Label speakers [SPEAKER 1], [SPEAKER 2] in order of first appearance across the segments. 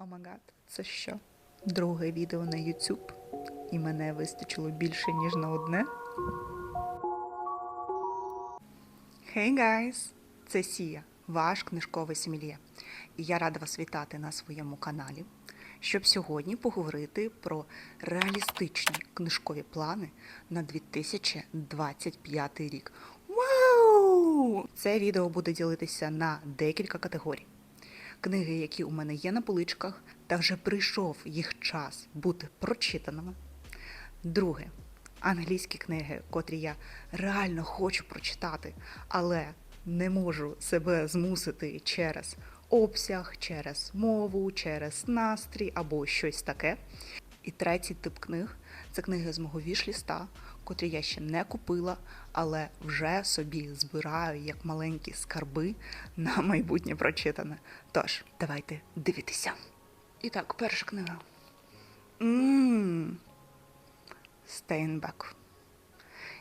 [SPEAKER 1] Омагад, це що? Друге відео на YouTube, і мене вистачило більше, ніж на одне. Hey guys! Це Сія, ваш книжковий сім'є. І я рада вас вітати на своєму каналі, щоб сьогодні поговорити про реалістичні книжкові плани на 2025 рік. Вау! Це відео буде ділитися на декілька категорій книги, які у мене є на поличках, та вже прийшов їх час бути прочитаними. Друге, англійські книги, котрі я реально хочу прочитати, але не можу себе змусити через обсяг, через мову, через настрій або щось таке. І третій тип книг це книги з мого вішліста, котрі я ще не купила, але вже собі збираю як маленькі скарби на майбутнє прочитане. Тож, давайте дивитися. І так, перша книга. Стейнбек.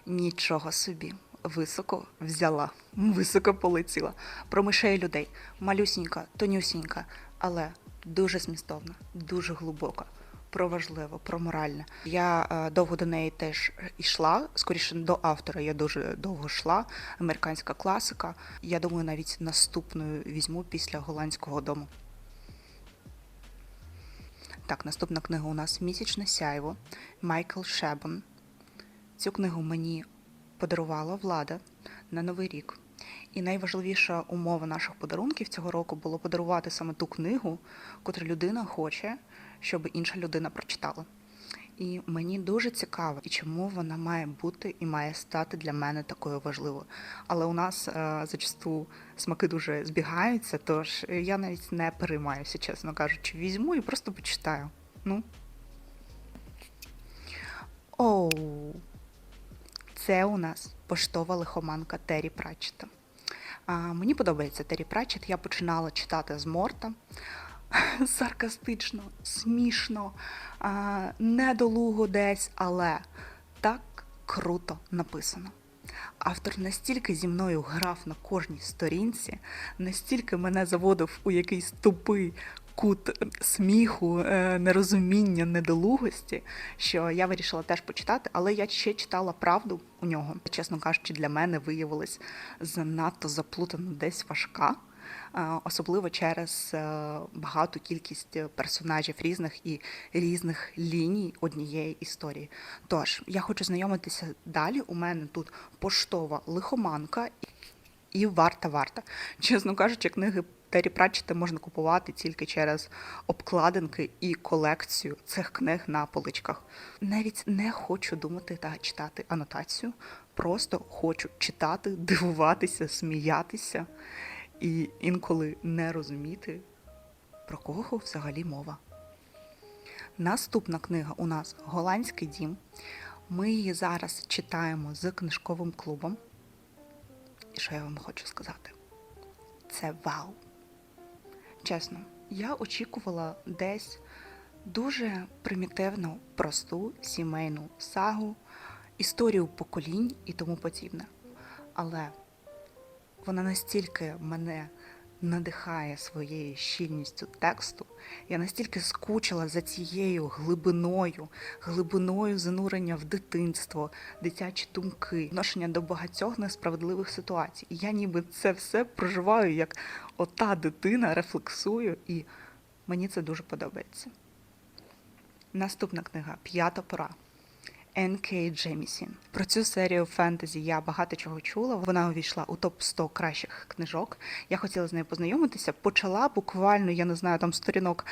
[SPEAKER 1] Нічого собі. Високо взяла, високо полетіла. Про мишей людей. Малюсінька, тонюсінька, але дуже змістовна, дуже глибока. Про важливе, про моральне. Я е, довго до неї теж йшла. Скоріше до автора я дуже довго йшла. Американська класика. Я думаю, навіть наступною візьму після голландського дому. Так, наступна книга у нас Місячне сяйво Майкл Шебон. Цю книгу мені подарувала влада на Новий рік. І найважливіша умова наших подарунків цього року було подарувати саме ту книгу, котру людина хоче, щоб інша людина прочитала. І мені дуже цікаво, і чому вона має бути і має стати для мене такою важливою. Але у нас е, зачасту смаки дуже збігаються, тож я навіть не переймаюся, чесно кажучи, візьму і просто почитаю. Ну. Оу. Це у нас поштова лихоманка Террі Пратчета. Мені подобається Террі Пратчет. Я починала читати з Морта. Саркастично, смішно, недолуго десь, але так круто написано. Автор настільки зі мною грав на кожній сторінці, настільки мене заводив у якийсь тупий кут сміху, е, нерозуміння, недолугості, що я вирішила теж почитати, але я ще читала правду у нього. Чесно кажучи, для мене виявилась занадто заплутана десь важка. Е, Особливо через е, багату кількість персонажів різних і різних ліній однієї історії. Тож я хочу знайомитися далі. У мене тут поштова лихоманка і варта варта. Чесно кажучи, книги Террі Пратчета можна купувати тільки через обкладинки і колекцію цих книг на поличках. Навіть не хочу думати та читати анотацію, просто хочу читати, дивуватися, сміятися і інколи не розуміти, про кого взагалі мова. Наступна книга у нас Голландський дім. Ми її зараз читаємо з книжковим клубом. І що я вам хочу сказати? Це вау! Чесно, я очікувала десь дуже примітивну, просту сімейну сагу, історію поколінь і тому подібне. Але вона настільки мене надихає своєю щільністю тексту, я настільки скучила за цією глибиною, глибиною занурення в дитинство, дитячі думки, відношення до багатьох несправедливих ситуацій. І я ніби це все проживаю, як ота дитина рефлексую, і мені це дуже подобається. Наступна книга П'ята пора. Н.К. Джемісін. Про цю серію фентезі я багато чого чула. Вона увійшла у топ 100 кращих книжок. Я хотіла з нею познайомитися. Почала буквально, я не знаю, там сторінок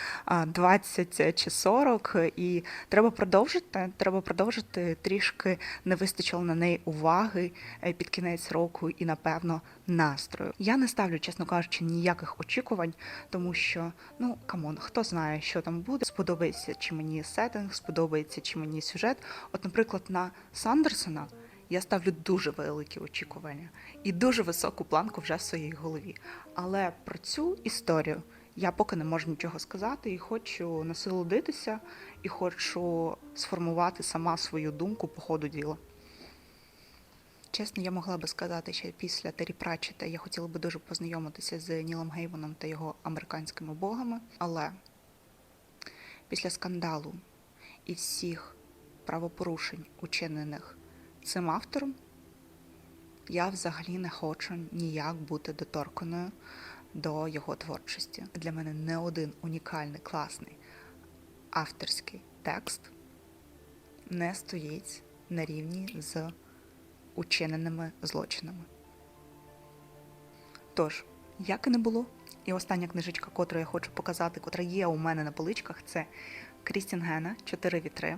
[SPEAKER 1] 20 чи 40, і треба продовжити. Треба продовжити. Трішки не вистачило на неї уваги е, під кінець року і, напевно, настрою. Я не ставлю, чесно кажучи, ніяких очікувань, тому що ну камон, хто знає, що там буде. Сподобається чи мені сеттинг, сподобається чи мені сюжет. От, наприклад, на Сандерсона я ставлю дуже великі очікування і дуже високу планку вже в своїй голові. Але про цю історію я поки не можу нічого сказати і хочу насолодитися, і хочу сформувати сама свою думку по ходу діла. Чесно, я могла би сказати, що після Террі Пратчета я хотіла би дуже познайомитися з Нілом Гейвоном та його американськими богами, але Після скандалу і всіх правопорушень, учинених цим автором, я взагалі не хочу ніяк бути доторканою до його творчості. Для мене не один унікальний, класний авторський текст не стоїть на рівні з учиненими злочинами. Тож, як і не було, і остання книжечка, котру я хочу показати, котра є у мене на поличках, це Крістін Гене «Чотири вітри.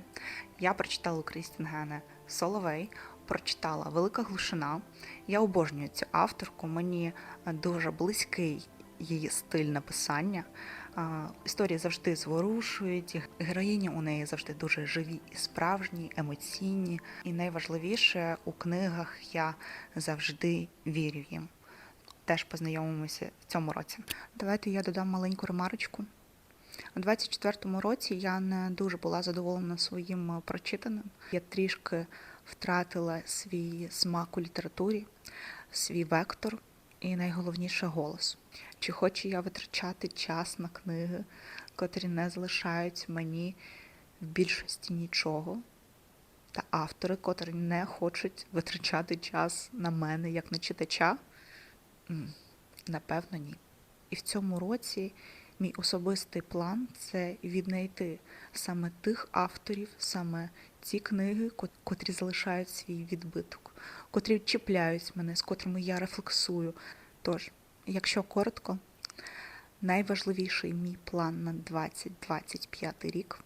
[SPEAKER 1] Я прочитала у Крістін Гене Соловей, прочитала Велика глушина. Я обожнюю цю авторку. Мені дуже близький її стиль написання. Історії завжди зворушують. Героїні у неї завжди дуже живі і справжні, емоційні. І найважливіше у книгах я завжди вірю їм. Теж познайомимося в цьому році. Давайте я додам маленьку ремарочку. У 24-му році я не дуже була задоволена своїм прочитаним. Я трішки втратила свій смак у літературі, свій вектор і найголовніше голос. Чи хочу я витрачати час на книги, котрі не залишають мені в більшості нічого, та автори, котрі не хочуть витрачати час на мене як на читача? Напевно, ні. І в цьому році мій особистий план це віднайти саме тих авторів, саме ті книги, котрі залишають свій відбиток, котрі чіпляють мене, з котрими я рефлексую. Тож, якщо коротко, найважливіший мій план на 2025 рік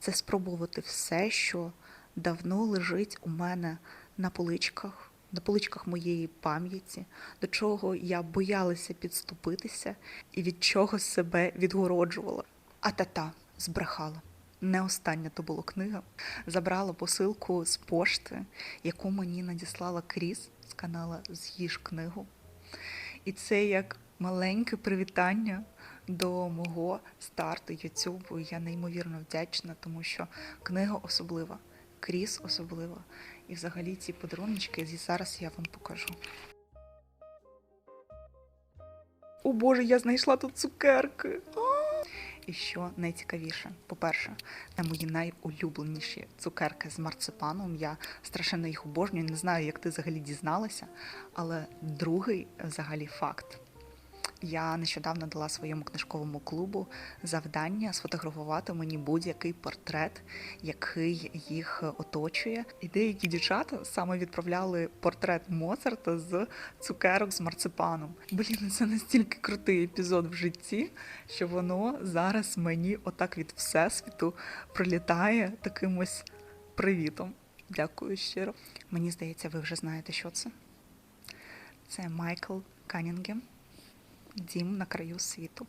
[SPEAKER 1] це спробувати все, що давно лежить у мене на поличках, на поличках моєї пам'яті, до чого я боялася підступитися і від чого себе відгороджувала. А тата збрехала. Не остання то була книга. Забрала посилку з пошти, яку мені надіслала Кріс з канала З'їж книгу. І це як маленьке привітання до мого старту Ютубу. Я неймовірно вдячна, тому що книга особлива, Кріс особлива. І взагалі ці подарунки зараз я вам покажу. О Боже, я знайшла тут цукерки. І що найцікавіше, по-перше, це мої найулюбленіші цукерки з марципаном. Я страшенно їх обожнюю. Не знаю, як ти взагалі дізналася. Але другий взагалі факт. Я нещодавно дала своєму книжковому клубу завдання сфотографувати мені будь-який портрет, який їх оточує. І деякі дівчата саме відправляли портрет Моцарта з цукерок з марципаном. Блін, це настільки крутий епізод в житті, що воно зараз мені отак від всесвіту прилітає таким ось привітом. Дякую щиро. Мені здається, ви вже знаєте, що це. Це Майкл Канінгем. Дім на краю світу.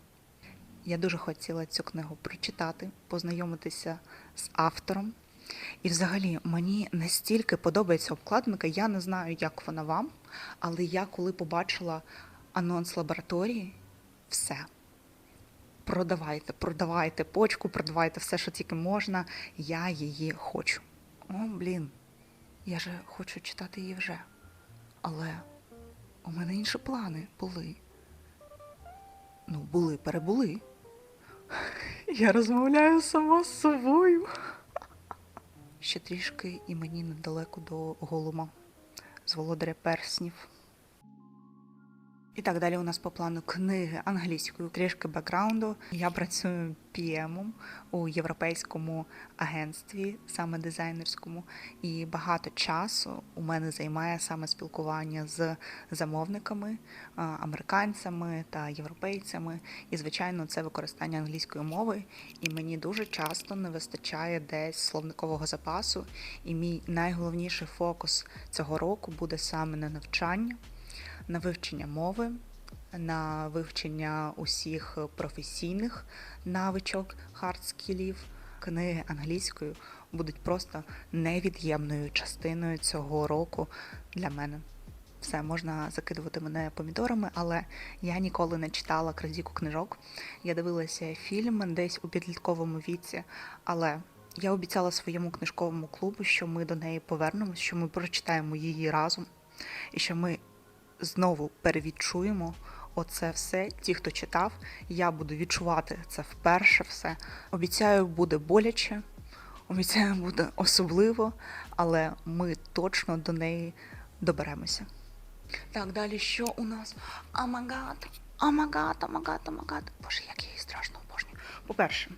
[SPEAKER 1] Я дуже хотіла цю книгу прочитати, познайомитися з автором. І взагалі мені настільки подобається обкладинка, я не знаю, як вона вам, але я коли побачила анонс лабораторії, все. Продавайте, продавайте почку, продавайте все, що тільки можна. Я її хочу. О, блін, я же хочу читати її вже. Але у мене інші плани були. Ну, були, перебули. Я розмовляю сама з собою. Ще трішки і мені недалеко до голума з володаря перснів. І так далі у нас по плану книги англійською, трішки бекграунду. Я працюю PM у європейському агентстві, саме дизайнерському, і багато часу у мене займає саме спілкування з замовниками, американцями та європейцями. І, звичайно, це використання англійської мови. І мені дуже часто не вистачає десь словникового запасу. І мій найголовніший фокус цього року буде саме на навчання на вивчення мови, на вивчення усіх професійних навичок, хардскілів. Книги англійською будуть просто невід'ємною частиною цього року для мене. Все, можна закидувати мене помідорами, але я ніколи не читала крадіку книжок. Я дивилася фільм десь у підлітковому віці, але я обіцяла своєму книжковому клубу, що ми до неї повернемось, що ми прочитаємо її разом, і що ми знову перевідчуємо Оце все, ті, хто читав, я буду відчувати це вперше все. Обіцяю, буде боляче, обіцяю, буде особливо, але ми точно до неї доберемося. Так, далі що у нас? Амагат, амагат, амагат, амагат. Боже, як я її страшно обожнюю. По-перше,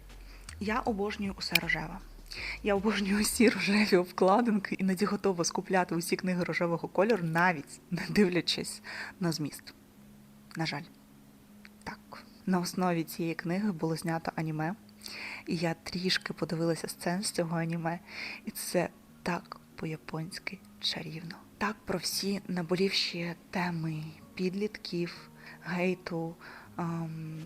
[SPEAKER 1] я обожнюю усе рожеве. Я обожнюю усі рожеві обкладинки, іноді готова скупляти усі книги рожевого кольору, навіть не дивлячись на зміст. На жаль, так. На основі цієї книги було знято аніме, і я трішки подивилася сцен з цього аніме, і це так по-японськи чарівно. Так про всі наболівші теми підлітків, гейту,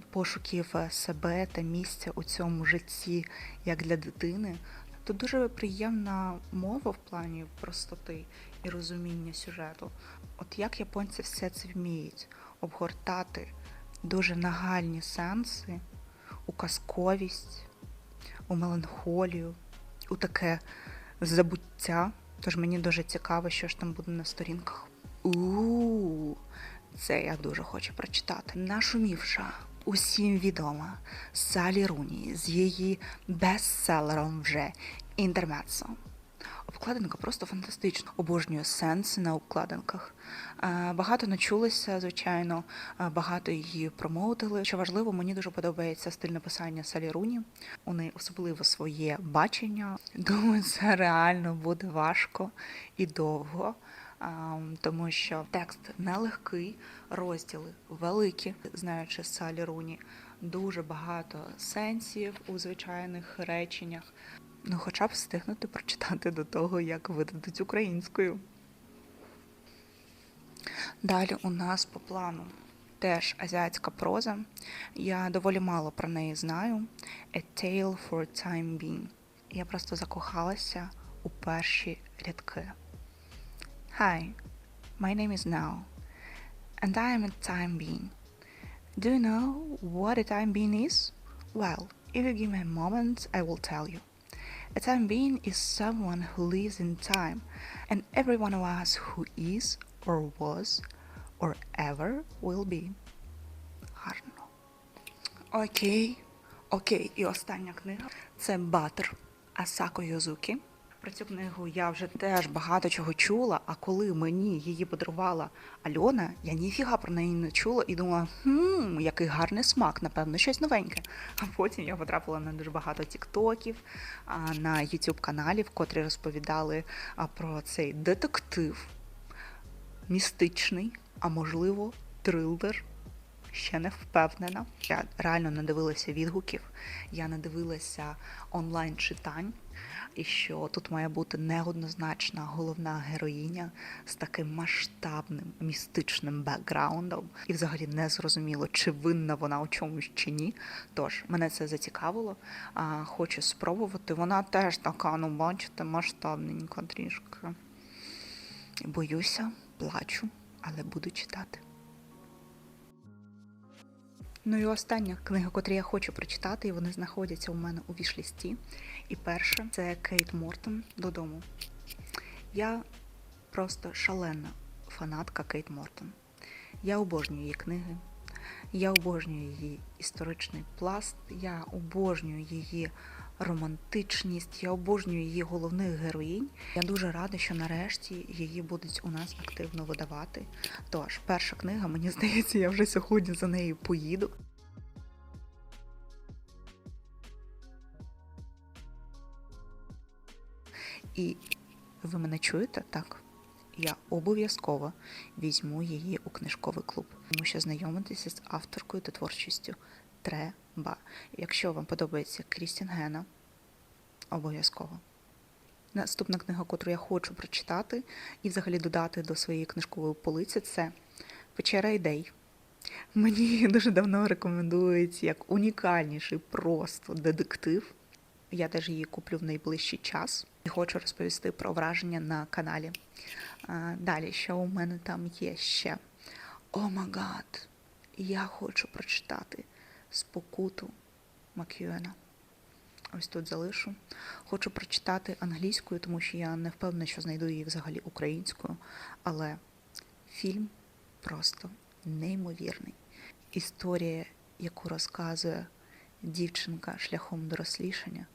[SPEAKER 1] пошуків е, себе та місця у цьому житті як для дитини. Тут дуже приємна мова в плані простоти і розуміння сюжету. От як японці все це вміють обгортати дуже нагальні сенси у казковість, у меланхолію, у таке забуття. Тож мені дуже цікаво, що ж там буде на сторінках. У це я дуже хочу прочитати. Нашумівша усім відома Салі Руні з її бестселером вже Інтермецо. Обкладинка просто фантастична. Обожнюю сенси на обкладинках. Е, Багато начулися, звичайно, е, багато її промоутили. Що важливо, мені дуже подобається стиль написання Салі Руні. У неї особливо своє бачення. Думаю, це реально буде важко і довго. Тому що текст нелегкий, розділи великі, знаючи Салі Руні, дуже багато сенсів у звичайних реченнях. Ну, хоча б встигнути прочитати до того, як видадуть українською. Далі у нас по плану теж азіатська проза. Я доволі мало про неї знаю. A Tale for Time Being. Я просто закохалася у перші рядки. Hi, my name is Now, and I am a time being. Do you know what a time being is? Well, if you give me a moment, I will tell you. A time being is someone who lives in time, and every one of us who is, or was, or ever will be. Гарно. Окей. Окей, і остання книга це Батер Асако Йозукі. Про цю книгу я вже теж багато чого чула, а коли мені її подарувала Альона, я ніфіга про неї не чула і думала, хм, який гарний смак, напевно, щось новеньке. А потім я потрапила на дуже багато тіктоків, на youtube каналів, котрі розповідали про цей детектив, містичний, а можливо, трилер. Ще не впевнена. Я реально не дивилася відгуків, я не дивилася онлайн читань, і що тут має бути неоднозначна головна героїня з таким масштабним містичним бекграундом, і взагалі не зрозуміло, чи винна вона у чомусь чи ні. Тож мене це зацікавило. А, хочу спробувати. Вона теж така, ну бачите, масштабненька трішки. Боюся, плачу, але буду читати. Ну і остання книга, котрі я хочу прочитати, і вони знаходяться у мене у вішлісті. І перша це Кейт Мортон додому. Я просто шалена фанатка Кейт Мортон. Я обожнюю її книги, я обожнюю її історичний пласт, я обожнюю її романтичність, я обожнюю її головних героїнь. Я дуже рада, що нарешті її будуть у нас активно видавати. Тож, перша книга, мені здається, я вже сьогодні за нею поїду. І ви мене чуєте? Так. Я обов'язково візьму її у книжковий клуб, тому що знайомитися з авторкою та творчістю треба. Якщо вам подобається Крістін Гена, обов'язково. Наступна книга, яку я хочу прочитати і взагалі додати до своєї книжкової полиці, це Печера ідей. Мені дуже давно рекомендують як унікальніший просто детектив. Я теж її куплю в найближчий час і хочу розповісти про враження на каналі. Далі, що у мене там є ще? О магад! Я хочу прочитати спокуту Мак'юена. Ось тут залишу. Хочу прочитати англійською, тому що я не впевнена, що знайду її взагалі українською. Але фільм просто неймовірний. історія, яку розказує дівчинка шляхом дорослішання,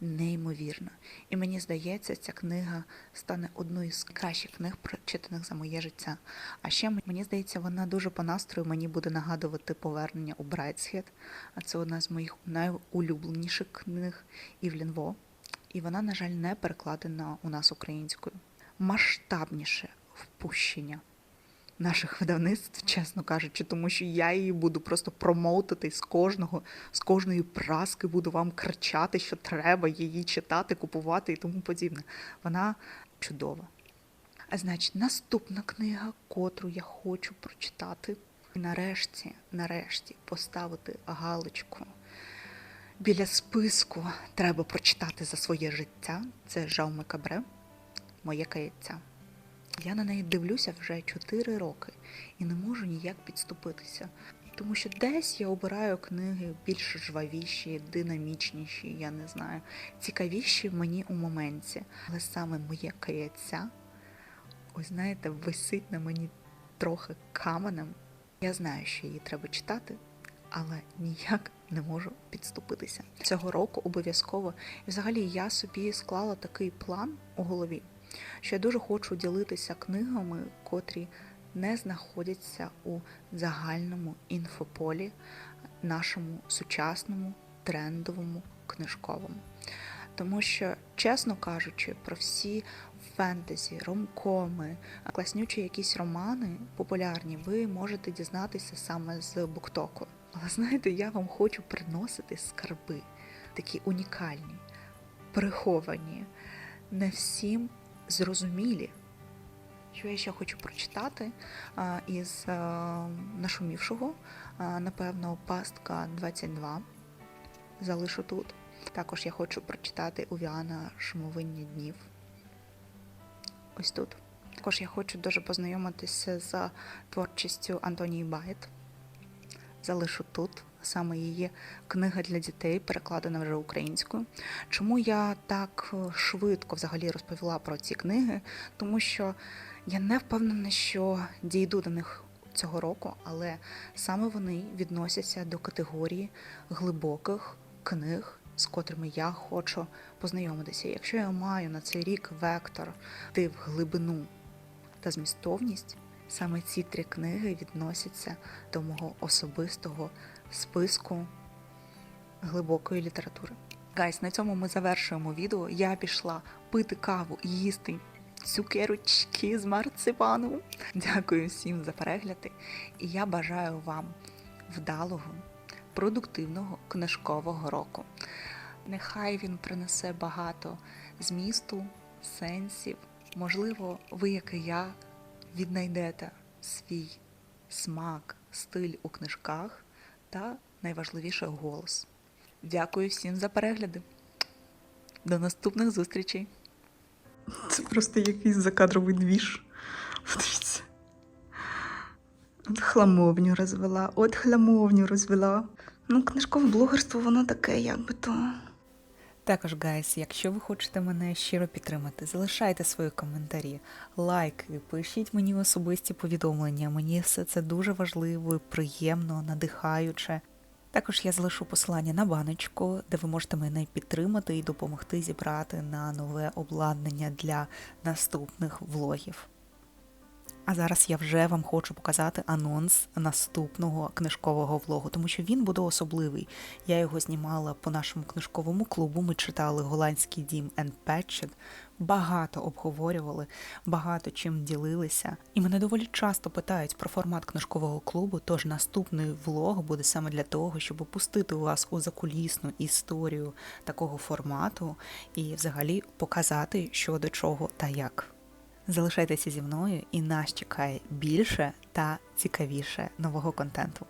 [SPEAKER 1] неймовірна. І мені здається, ця книга стане одною з кращих книг, прочитаних за моє життя. А ще мені здається, вона дуже по настрою мені буде нагадувати повернення у Брайтсхед. А це одна з моїх найулюбленіших книг Івлін Во. І вона, на жаль, не перекладена у нас українською. Масштабніше впущення наших видавництв, чесно кажучи, тому що я її буду просто промоутити з кожного, з кожної праски буду вам кричати, що треба її читати, купувати і тому подібне. Вона чудова. А значить, наступна книга, котру я хочу прочитати, і нарешті, нарешті поставити галочку. Біля списку треба прочитати за своє життя. Це Жауме Кабре, моє каяття. Я на неї дивлюся вже 4 роки і не можу ніяк підступитися. Тому що десь я обираю книги більш жвавіші, динамічніші, я не знаю, цікавіші мені у моменті. Але саме моє каяття, ось знаєте, висить на мені трохи каменем. Я знаю, що її треба читати, але ніяк не можу підступитися. Цього року обов'язково. І взагалі я собі склала такий план у голові що я дуже хочу ділитися книгами, котрі не знаходяться у загальному інфополі, нашому сучасному трендовому книжковому. Тому що, чесно кажучи, про всі фентезі, ромкоми, класнючі якісь романи популярні, ви можете дізнатися саме з буктоку. Але знаєте, я вам хочу приносити скарби, такі унікальні, приховані, не всім зрозумілі. Що я ще хочу прочитати із а, нашумівшого, напевно, пастка 22. Залишу тут. Також я хочу прочитати Увіана Шумовиння днів. Ось тут. Також я хочу дуже познайомитися з творчістю Антонії Байт. Залишу тут саме її книга для дітей, перекладена вже українською. Чому я так е, швидко взагалі розповіла про ці книги? Тому що я не впевнена, що дійду до них цього року, але саме вони відносяться до категорії глибоких книг. З котрими я хочу познайомитися. Якщо я маю на цей рік вектор ти в глибину та змістовність, саме ці три книги відносяться до мого особистого списку глибокої літератури. Гайс, на цьому ми завершуємо відео. Я пішла пити каву і їсти цукерочки з марципану. Дякую всім за перегляди. І я бажаю вам вдалого, продуктивного книжкового року. Нехай він принесе багато змісту, сенсів. Можливо, ви, як і я, віднайдете свій смак, стиль у книжках та найважливіше голос. Дякую всім за перегляди. До наступних зустрічей. Це просто якийсь закадровий двіж. Подивіться. От хламовню розвела, от хламовню розвела. Ну, книжкове блогерство, воно таке, як би то. Також, гайс, якщо ви хочете мене щиро підтримати, залишайте свої коментарі, лайки, пишіть мені особисті повідомлення. Мені все це дуже важливо, приємно, надихаюче. Також я залишу посилання на баночку, де ви можете мене підтримати і допомогти зібрати на нове обладнання для наступних влогів. А зараз я вже вам хочу показати анонс наступного книжкового влогу, тому що він буде особливий. Я його знімала по нашому книжковому клубу. Ми читали голландський дім and Patched, багато обговорювали, багато чим ділилися. І мене доволі часто питають про формат книжкового клубу. Тож наступний влог буде саме для того, щоб опустити вас у закулісну історію такого формату і взагалі показати, що до чого та як. Залишайтеся зі мною і нас чекає більше та цікавіше нового контенту.